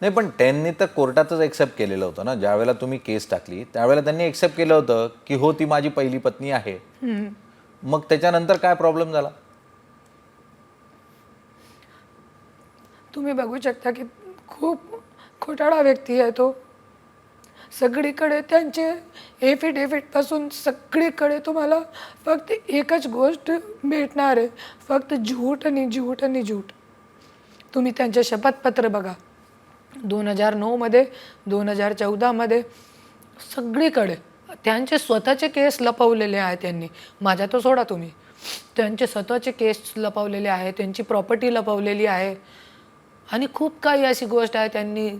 नाही पण त्यांनी तर कोर्टातच एक्सेप्ट केलेलं होतं ना. ज्यावेळेला तुम्ही केस टाकली त्यावेळेला त्यांनी एक्सेप्ट केलं होतं की हो ती माझी पहिली पत्नी आहे. मग त्याच्यानंतर काय प्रॉब्लेम झाला? तुम्ही बघू शकता की खूप खोटाळा व्यक्ती आहे तो. सगळीकडे त्यांचे एफिडेव्हिटपासून सगळीकडे तुम्हाला फक्त एकच गोष्ट भेटणार आहे. फक्त झूट आणि झूट आणि झूट तुम्ही त्यांचे शपथपत्र बघा. दोन हजार नऊमध्ये दोन हजार चौदामध्ये सगळीकडे त्यांचे स्वतःचे केस लपवलेले आहे त्यांनी. माझ्या तो सोडा तुम्ही. त्यांचे स्वतःचे केस लपवलेले आहे त्यांची प्रॉपर्टी लपवलेली आहे. आणि खूप काही अशी गोष्ट आहे त्यांनी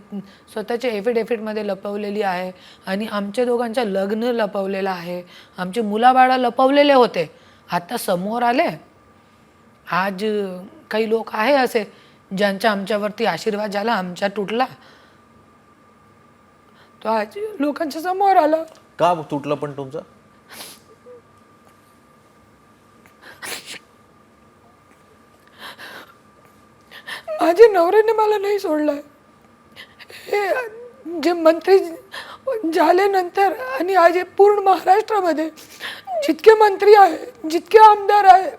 स्वतःच्या एफिडेफिटमध्ये लपवलेली आहे. आणि आमच्या दोघांचं लग्न लपवलेलं आहे. आमचे मुलाबाळा लपवलेले होते. आता समोर आले. आज काही लोक आहे असे. ज्यांचा आमच्यावरती आशीर्वाद झाला आमच्या तुटला तो आज लोकांच्या समोर आला. का तुटलं पण तुमचं? माझ्या नवऱ्याने मला नाही सोडलं. हे जे मंत्री झाल्यानंतर आणि आज हे पूर्ण महाराष्ट्रामध्ये जितके मंत्री आहे जितके आमदार आहे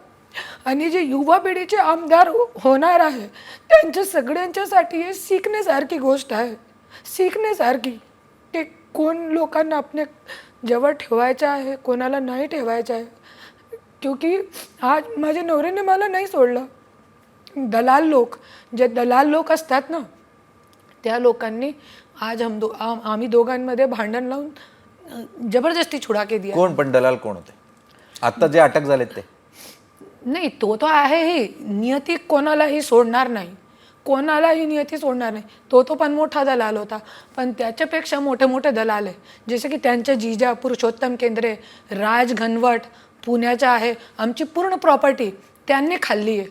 आणि जे युवा पिढीचे आमदार हो- होणार आहे त्यांच्या सगळ्यांच्यासाठी हे शिकण्यासारखी गोष्ट आहे. शिकण्यासारखी. ते कोण लोकांना आपल्या जवळ ठेवायचं आहे कोणाला नाही ठेवायचं आहे. क्योंकि आज माझ्या नवऱ्याने मला नाही सोडलं. दलाल लोक जे दलाल लोक असतात ना त्या लोकांनी आज हम दो आम- आम्ही दोघांमध्ये भांडण लावून जबरदस्ती छुडाके दिया. कोण पण दलाल कोण होते? आता जे अटक झालेत ते. नाही तो तो आहे ही. नियती कोणालाही सोडणार नाही. कोणालाही नियती सोडणार नाही. तो तो पण मोठा दलाल होता. पण त्याच्यापेक्षा मोठे मोठे दलाल आहे. जसे की त्यांच्या जिजा पुरुषोत्तम केंद्रे राज घनवट पुण्याच्या आहे. आमची पूर्ण प्रॉपर्टी त्यांनी खाल्ली आहे.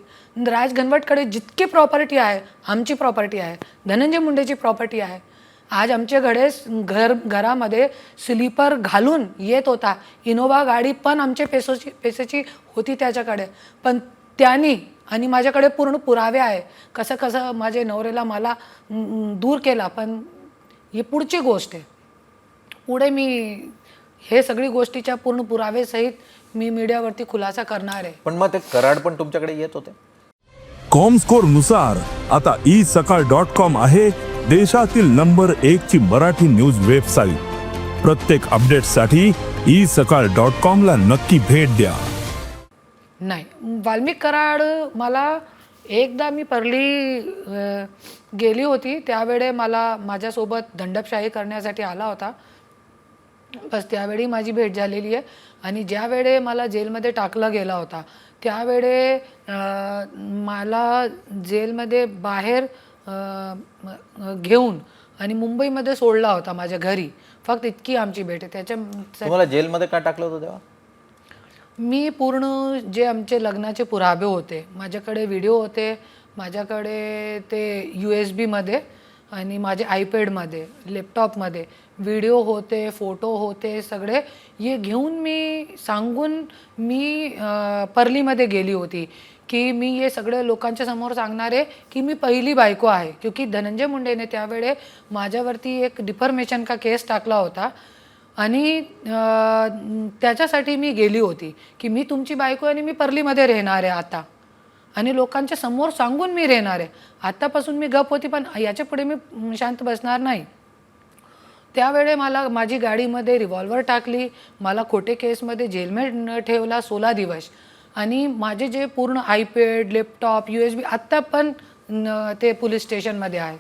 राज घनवटकडे जितकी प्रॉपर्टी आहे आमची प्रॉपर्टी आहे. धनंजय मुंडेची प्रॉपर्टी आहे. आज आमच्याकडे घर घरामध्ये स्लीपर घालून येत होता. इनोवा गाडी पण आमच्या पेसोची पैशाची होती त्याच्याकडे. पण त्यांनी आणि माझ्याकडे पूर्ण पुरावे आहे. कसं कसं माझे नवऱ्याला मला दूर केला पण ही पुढची गोष्ट आहे. पुढे मी हे सगळी गोष्टीच्या पूर्ण पुरावेसहित मी मीडियावरती खुलासा करणार आहे. पण मग ते कराड पण तुमच्याकडे येत होते? कॉमस्कोरनुसार आता ई सकाळ डॉट कॉम आहे. देशातील नंबर एक ची मराठी न्यूज वेबसाईट. प्रत्येक अपडेटसाठी ई सकाळ डॉट कॉम ला नक्की भेट द्या. नाही वाल्मिक कराड मला एकदा मी परली गेली होती त्यावेळे मला माझ्यासोबत दंडपशाही करण्यासाठी आला होता. बस त्यावेळी माझी भेट झालेली आहे आणि ज्यावेळे मला जेलमध्ये टाकला गेला होता त्यावेळे मला जेलमध्ये बाहेर घेऊन आणि मुंबईमध्ये सोडला होता माझ्या घरी. फक्त इतकी आमची भेट आहे. त्याच्या तुम्हाला जेलमध्ये का टाकलं होतं तेव्हा? मी पूर्ण जे आमचे लग्नाचे पुरावे होते माझ्याकडे व्हिडिओ होते माझ्याकडे ते यू एस बीमध्ये आणि माझे आयपॅडमध्ये लॅपटॉपमध्ये व्हिडिओ होते फोटो होते सगळे हे घेऊन मी सांगून मी परलीमध्ये गेली होती. की मी हे सगळे लोकांच्या समोर सांगणार आहे की मी पहिली बायको आहे. क्योंकि धनंजय मुंडेने त्यावेळे माझ्यावरती एक डिफर्मेशन का केस टाकला होता. आणि त्याच्यासाठी मी गेली होती की मी तुमची बायको आणि मी परलीमध्ये राहणार आहे आता. आणि लोकांच्या समोर सांगून मी राहणार आहे. आत्तापासून मी गप होती पण याच्यापुढे मी शांत बसणार नाही. त्यावेळे मला माझी गाडीमध्ये रिव्हॉल्वर टाकली. मला खोटे केसमध्ये जेलमेट ठेवला सोळा दिवस. आणि माझे जे पूर्ण iPad laptop U S B आत्ता पण ते पोलीस स्टेशनमध्ये आहे.